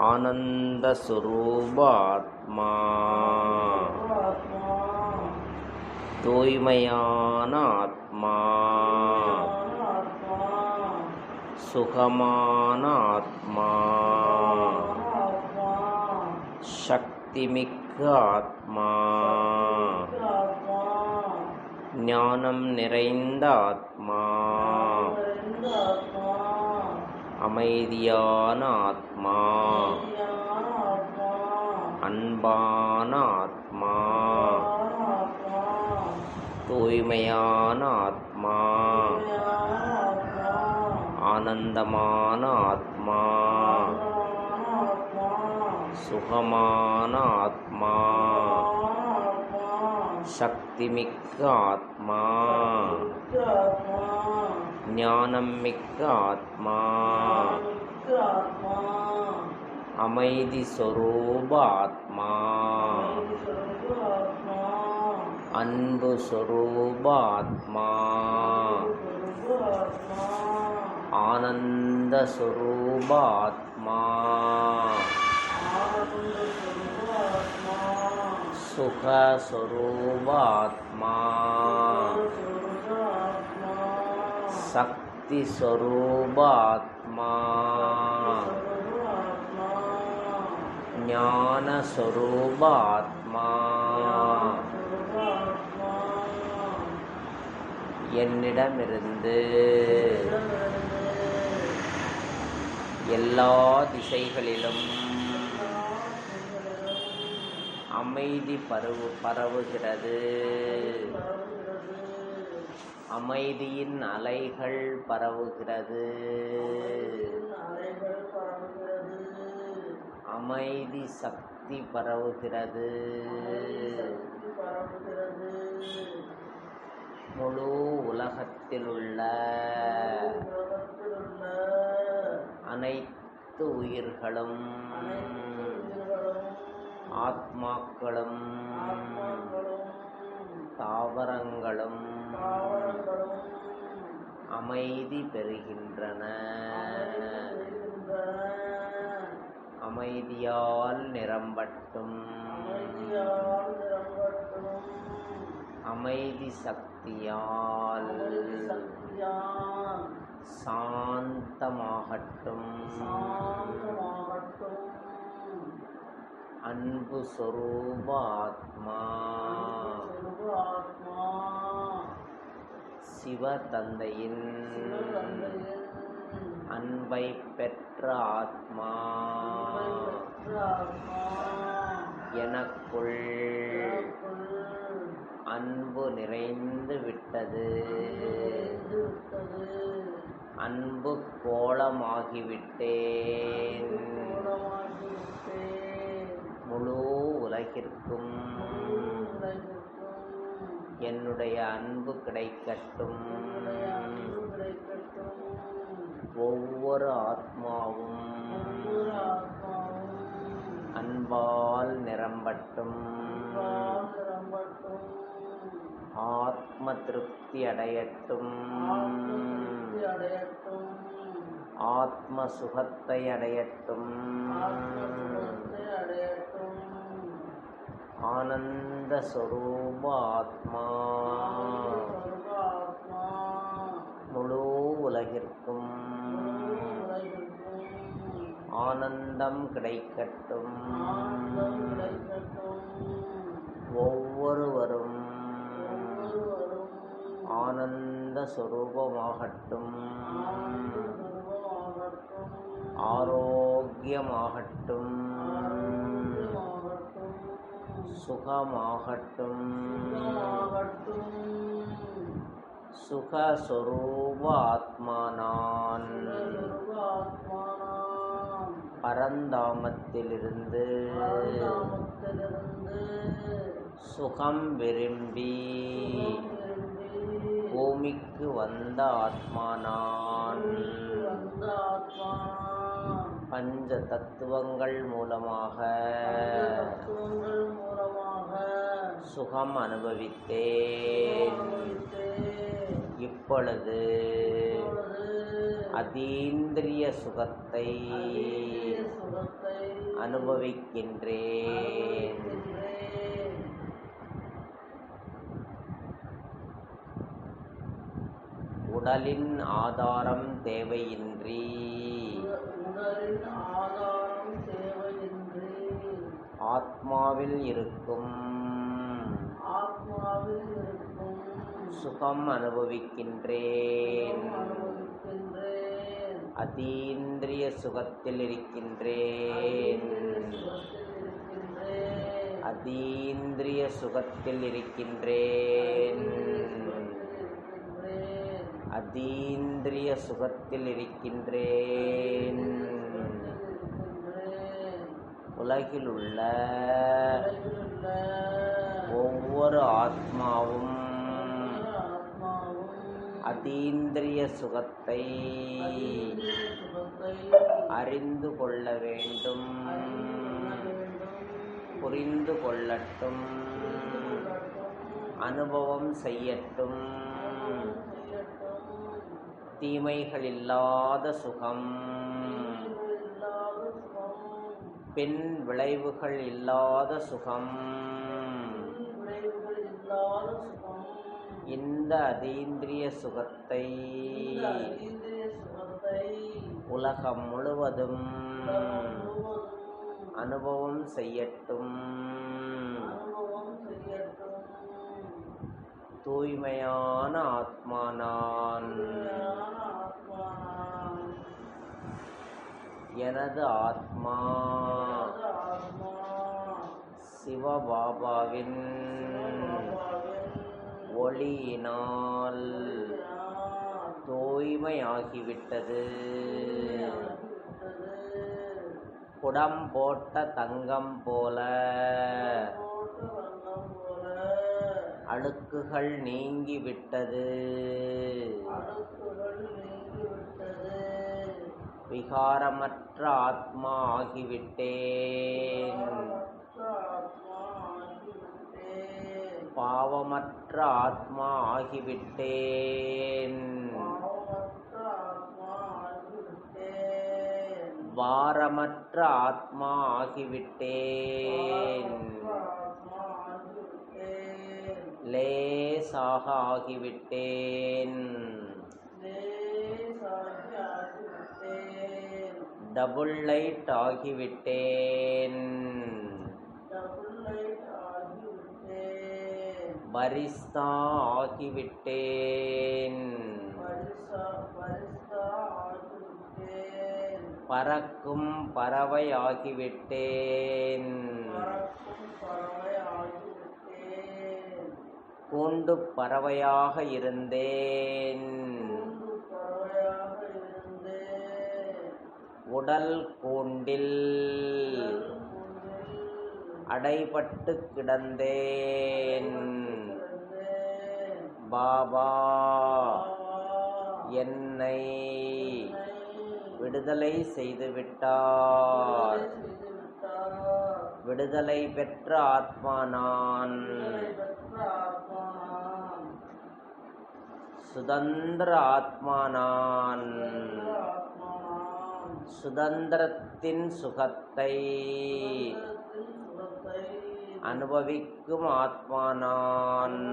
ஆனந்தஸ்வரூபாத்மா. தூய்மையான ஆத்மா சுகமான ஆத்மா சக்திமிக்க ஆத்மா ஞானம் நிறைந்த ஆத்மா அமைதியான ஆத்மா அன்பான ஆத்மா தூய்மையான ஆத்மா ஆனந்தமான ஆத்மா சுகமான ஆத்மா சக்திமிக்க ஆத்மா. ஞானம் மிக்க ஆத்மா. அமைதி சொரூப ஆத்மா. அன்பு சொரூப ஆத்மா. ஆனந்த சொரூப ஆத்மா. சுக சொரூப ஆத்மா. சக்தி சொரூப ஆத்மா ஞான ஆத்மா என்னிடமிருந்து எல்லா திசைகளிலும் அமைதி பரவு பரவுகிறது. அமைதியின் அலைகள் பரவுகிறது. அமைதி சக்தி பரவுகிறது. முழு உலகத்தில் உள்ள அனைத்து உயிர்களும் ஆத்மாக்களும் தாவரங்களும் அமைதி பெறுகின்றன. அமைதியால் நிரம்பட்டும். அமைதி சக்தியால் சாந்தமாகட்டும். அன்பு சொரூப ஆத்மா. சிவ தந்தையின் அன்பை பெற்ற ஆத்மா எனக்குள் அன்பு நிறைந்து விட்டது. அன்பு கோலமாகிவிட்டேன். முழு உலகிற்கும் என்னுடைய அன்பு கிடைக்கட்டும். ஒவ்வொரு ஆத்மாவும் அன்பால் நிரம்பட்டும். ஆத்ம திருப்தி அடையட்டும். ஆத்ம சுகத்தை அடையட்டும். ஆனந்த ஆத்மா முழு உலகிற்கும் ஆனந்தம் கிடைக்கட்டும். ஒவ்வொருவரும் ஆனந்த சொரூபமாகட்டும் ஆரோக்கியமாகட்டும். சுகமாகட்டும். சுகஸ்வரூப ஆத்மா நான் பரந்தாமத்திலிருந்து சுகம் விரும்பி பூமிக்கு வந்த ஆத்மா நான் பஞ்ச தத்துவங்கள் மூலமாக சுகம் அனுபவித்தேன் இப்பொழுது அதீந்திரிய சுகத்தை அனுபவிக்கின்றேன். உடலின் ஆதாரம் தேவையின்றி. உடலின் ஆதாரம் தேவையின்றி ஆத்மாவில் இருக்கும். ஆத்மாவில் இருக்கும். சுகம் அனுபவிக்கின்றேன். அதீந்திரிய சுகத்தில் இருக்கின்றேன். அதீந்திரிய சுகத்தில் இருக்கின்றேன். அதீந்திரிய சுகத்தில் இருக்கின்றேன். உலகில் உள்ள ஒவ்வொரு ஆத்மாவும் அதீந்திரிய சுகத்தை அறிந்து கொள்ள வேண்டும் புரிந்து கொள்ளட்டும் அனுபவம் செய்யட்டும். தீமைகள் இல்லாத சுகம். பின் விளைவுகள் இல்லாத சுகம். இந்த அதீந்திரிய சுகத்தை உலகம் முழுவதும் அனுபவம் செய்யட்டும். தூய்மையான ஆத்மா நான். எனது ஆத்மா சிவபாபாவின் ஒளியினால் தூய்மையாகிவிட்டது. குடம் போட்ட தங்கம் போல அழுக்குகள் நீங்கிவிட்டது. விகாரமற்ற ஆத்மா ஆகிவிட்டேன் பாவமற்ற ஆத்மா ஆகிவிட்டேன் பாரமற்ற ஆத்மா ஆகிவிட்டேன் லேசாக ஆகிவிட்டேன் டபுள் லைட் ஆகிவிட்டேன். பரிஸ்தா ஆகிவிட்டேன். பறக்கும் பறவை ஆகிவிட்டேன். கூண்டு பறவையாக இருந்தேன். உடல் கூண்டில் அடைபட்டு கிடந்தேன். பாபா என்னை விடுதலை செய்துவிட்டார். விடுதலை பெற்ற ஆத்மா நான். சுதந்திர ஆத்மா நான். சுதந்திரத்தின் சுகத்தை அனுபவிக்கும் ஆத்மானான்.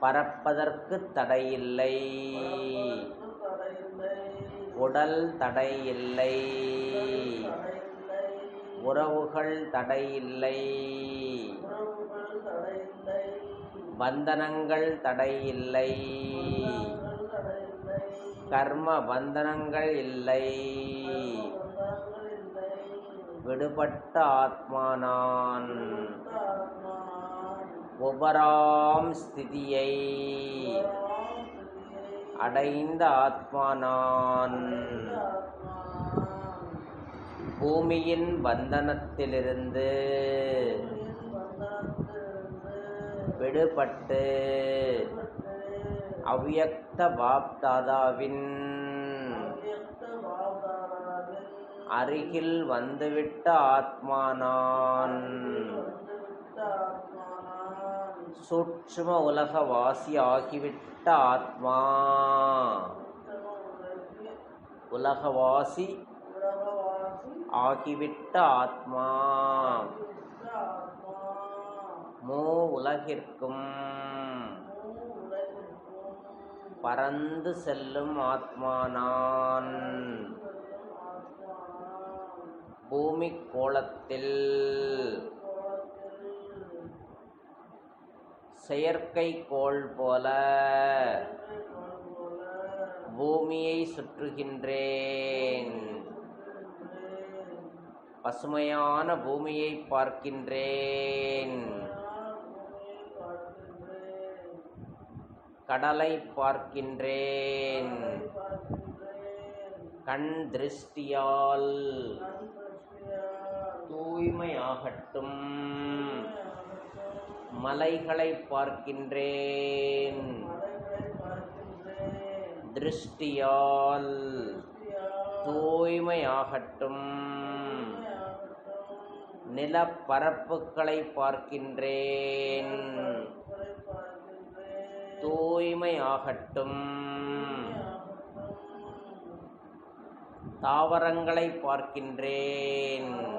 பறப்பதற்கு தடையில்லை. உடல் தடையில்லை. உறவுகள் தடையில்லை. பந்தனங்கள் தடையில்லை. கர்ம பந்தனங்கள் இல்லை. விடுபட்ட ஆத்மா நான் உபராம் ஸ்திதியை அடைந்த ஆத்மா நான் பூமியின் பந்தனத்திலிருந்து விடுபட்டு அவ்யக்த பாப்தாதாவின் அருகில் வந்துவிட்ட ஆத்மானான். சூட்சும உலகவாசி ஆகிவிட்ட ஆத்மா. உலகவாசி ஆகிவிட்ட ஆத்மா. மூ உலகிற்கும். பறந்து செல்லும் ஆத்மா நான் பூமி கோளத்தில் கோலத்தில் செயற்கைக்கோள் போல போல பூமியை சுற்றுகின்றேன். பசுமையான பூமியை பார்க்கின்றேன். கடலை பார்க்கின்றேன். கண் திருஷ்டியால் தூய்மையாகட்டும் மலைகளை பார்க்கின்றேன். திருஷ்டியால் தூய்மையாகட்டும் நிலப்பரப்புகளை பார்க்கின்றேன். தூய்மையாகட்டும். தாவரங்களை பார்க்கின்றேன்.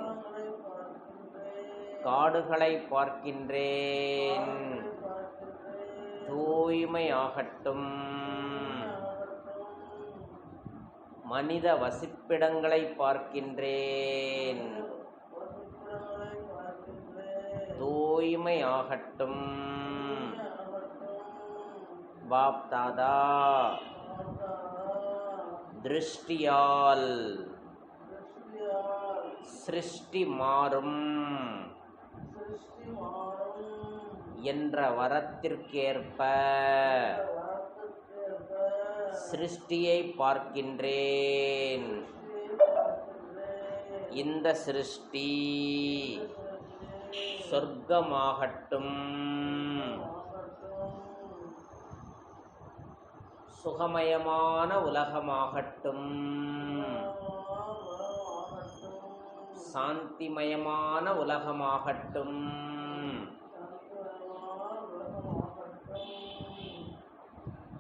காடுகளை பார்க்கின்றேன். தூய்மையாகட்டும். மனித வசிப்பிடங்களை பார்க்கின்றேன். தூய்மையாகட்டும். பாப்தாதா திருஷ்டியால் சிருஷ்டி மாறும் என்ற வரத்திற்கேற்ப சிருஷ்டியை பார்க்கின்றேன். இந்த சிருஷ்டி சொர்க்கமாகட்டும். சுகமயமான உலகமாகட்டும். சாந்திமயமான உலகமாகட்டும்.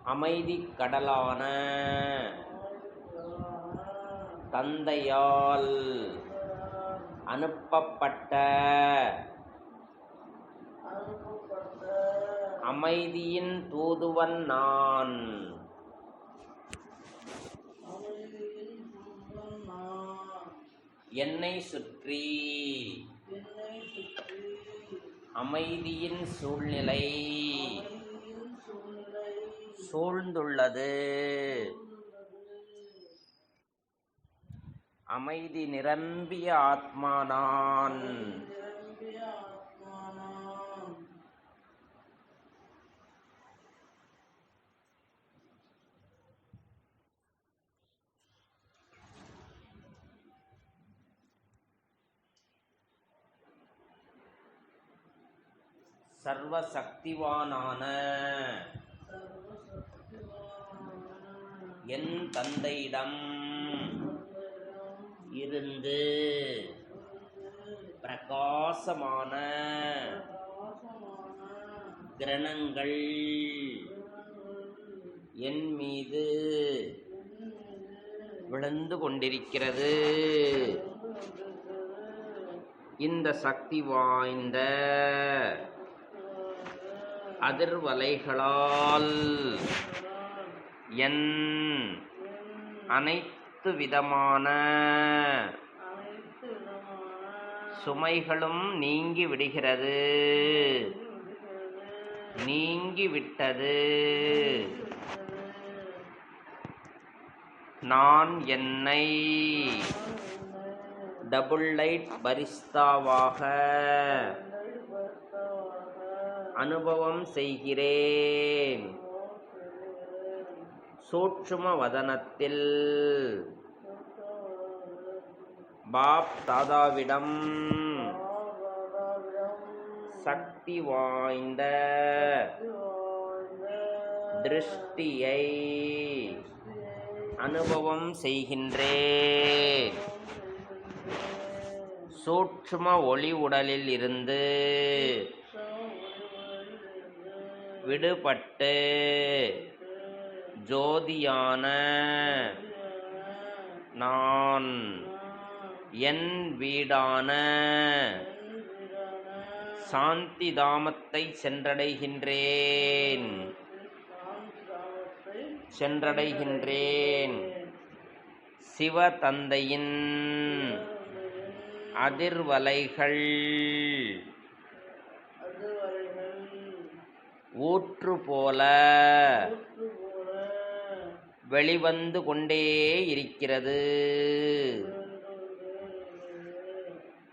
அமைதி கடலான தந்தையால் அனுப்பப்பட்ட அமைதியின் தூதுவன் நான். என்னை சுற்றி அமைதியின் சூழ்நிலை சூழ்ந்துள்ளது. அமைதி நிரம்பிய ஆத்மா நான் சர்வசக்திவானான. என் தந்தையிடம் இருந்து பிரகாசமான கிரணங்கள் என் மீது விழுந்து கொண்டிருக்கிறது. இந்த சக்தி வாய்ந்த அதிர்வலைகளால் என் அனைத்து விதமான சுமைகளும் நீங்கி விடுகிறது நீங்கி விட்டது நான் என்னை டபுள் லைட் பரிஸ்தாவாக அனுபவம் செய்கிறேன். சூட்சும வதனத்தில் பாப் தாதாவிடம் சக்தி வாய்ந்த திருஷ்டியை அனுபவம் செய்கின்றேன். சூட்சும ஒளி உடலில் இருந்து விடுபட்டு ஜோதியான நான் என் வீடான சாந்தி தாமத்தை சென்றடைகின்றேன். சென்றடைகின்றேன். சிவ தந்தையின் அதிர்வலைகள் ஊற்று போல வெளிவந்து கொண்டே இருக்கிறது.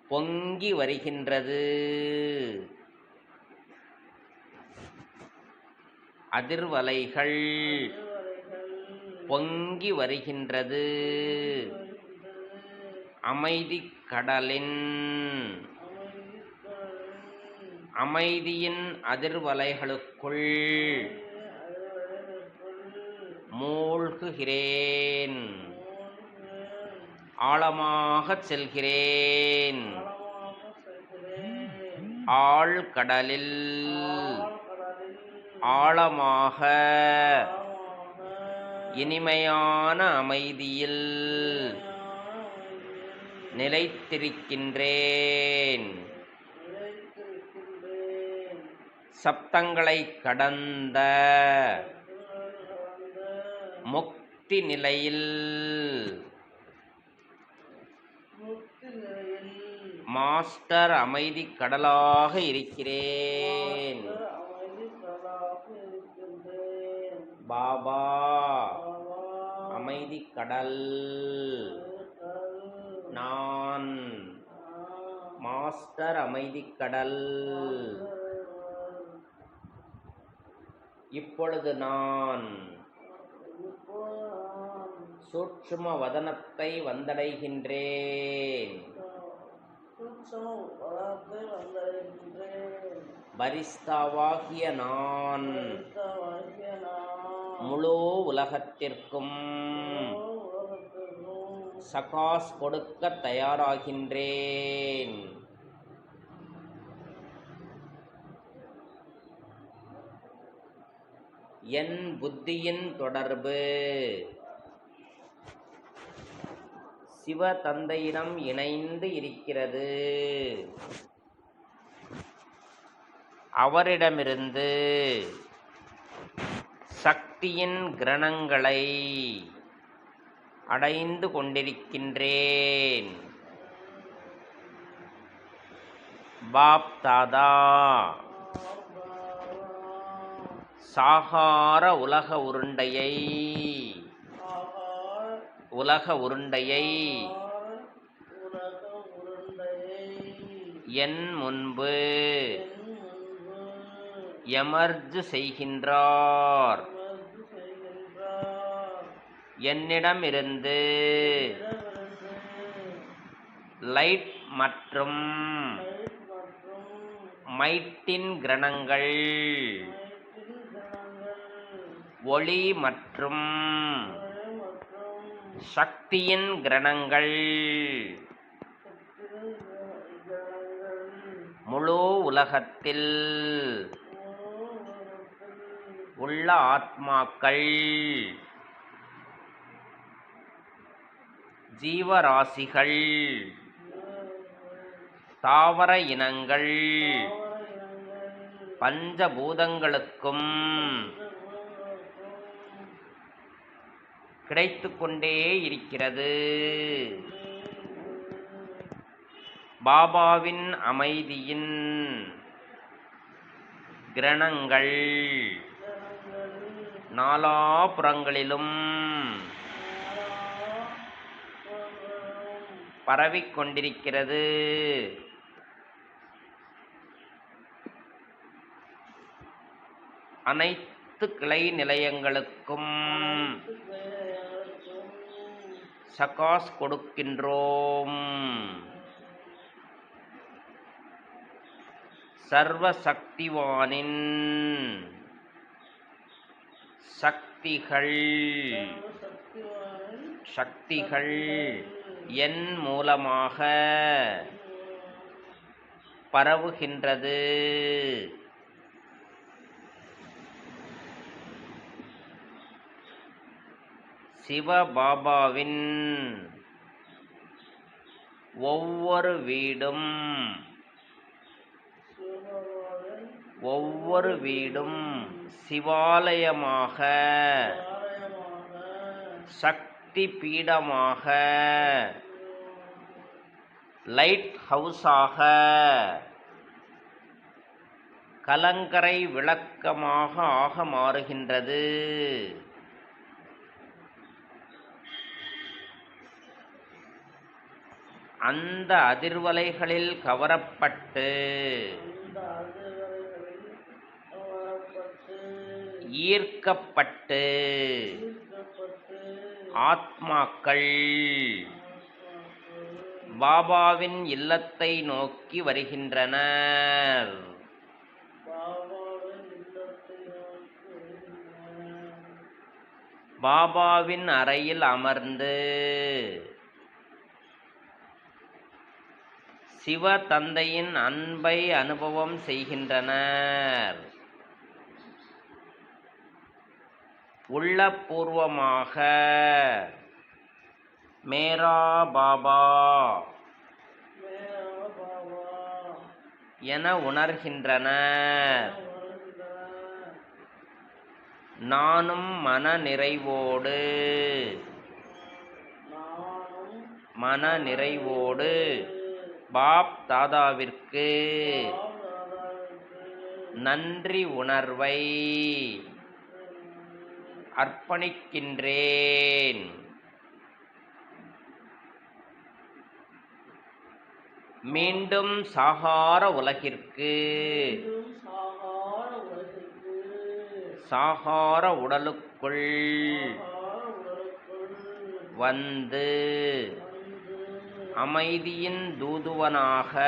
பொங்கி வருகின்றது. அதிர்வலைகள் பொங்கி வருகின்றது. அமைதி கடலின் அமைதியின் அதிர்வலைகளுக்குள் மூழ்குகிறேன். ஆழமாகச் செல்கிறேன். ஆழ்கடலில் ஆழமாக இனிமையான அமைதியில் நிலைத்திருக்கின்றேன். சப்தங்களை கடந்த முக்தி நிலையில் மாஸ்டர் அமைதி கடலாக இருக்கிறேன். பாபா அமைதி கடல் நான் மாஸ்டர் அமைதி கடல் இப்பொழுது நான் சூட்சும வதனத்தை வந்தடைகின்றேன். பரிஸ்தாவாகிய நான் முழு உலகத்திற்கும் சகாஸ் கொடுக்க தயாராகின்றேன். என் புத்தியின் தொடர்பு. சிவ தந்தையிடம் இணைந்து இருக்கிறது. அவரிடமிருந்து சக்தியின் கிரணங்களை அடைந்து கொண்டிருக்கின்றேன். பாப் தாதா சாகார உலக உருண்டையை. உலக உருண்டையை. என் முன்பு. எமர்ஜு செய்கின்றார். என்னிடமிருந்து லைட் மற்றும் மைட்டின் கிரணங்கள். ஒளி மற்றும் சக்தியின் கிரணங்கள். முழு உலகத்தில் உள்ள ஆத்மாக்கள். ஜீவராசிகள். தாவர இனங்கள். பஞ்சபூதங்களுக்கும் கிடைத்து கொண்டே இருக்கிறது. பாபாவின் அமைதியின் கிரணங்கள் நாலாபுறங்களிலும் பரவிக் கொண்டிருக்கிறது அனைத்து கிளை நிலையங்களுக்கும் சகாஸ் கொடுக்கின்றோம். சர்வசக்திவானின் சக்திகள். சக்திகள் என் மூலமாக பரவுகின்றது. சிவபாபாவின் ஒவ்வொரு வீடும் ஒவ்வொரு வீடும் சிவாலயமாக சக்தி பீடமாக லைட் ஹவுஸாக கலங்கரை விளக்கமாக ஆக மாறுகின்றது. அந்த அதிர்வலைகளில் கவரப்பட்டு ஈர்க்கப்பட்டு ஆத்மாக்கள் பாபாவின் இல்லத்தை நோக்கி வருகின்றனர். பாபாவின் அறையில் அமர்ந்து சிவ தந்தையின் அன்பை அனுபவம் செய்கின்றனர். உள்ளபூர்வமாக மேரா பாபா என உணர்கின்றனர். நானும் மன நிறைவோடு மன நிறைவோடு பாப் தாதாவிற்கு நன்றி உணர்வை அர்ப்பணிக்கின்றேன். மீண்டும் சாகார உலகிற்கு சாகார உடலுக்குள் வந்து அமைதியின் தூதுவனாக.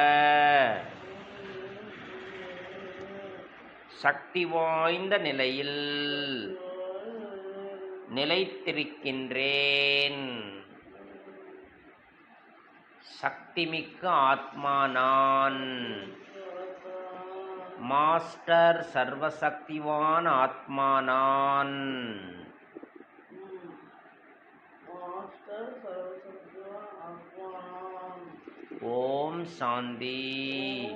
சக்தி வாய்ந்த நிலையில் நிலைத்திருக்கின்றேன். சக்திமிக்க ஆத்மா நான். மாஸ்டர் சர்வசக்திவான் ஆத்மா நான் மாஸ்டர் சர்வசக்திவான் ஆத்மானாம் ஓம் சாந்தி.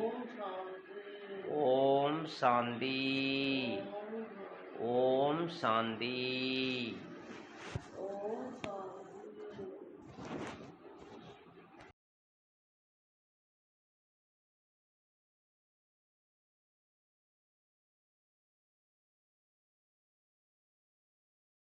ஓம் சாந்தி. ஓம் சாந்தி.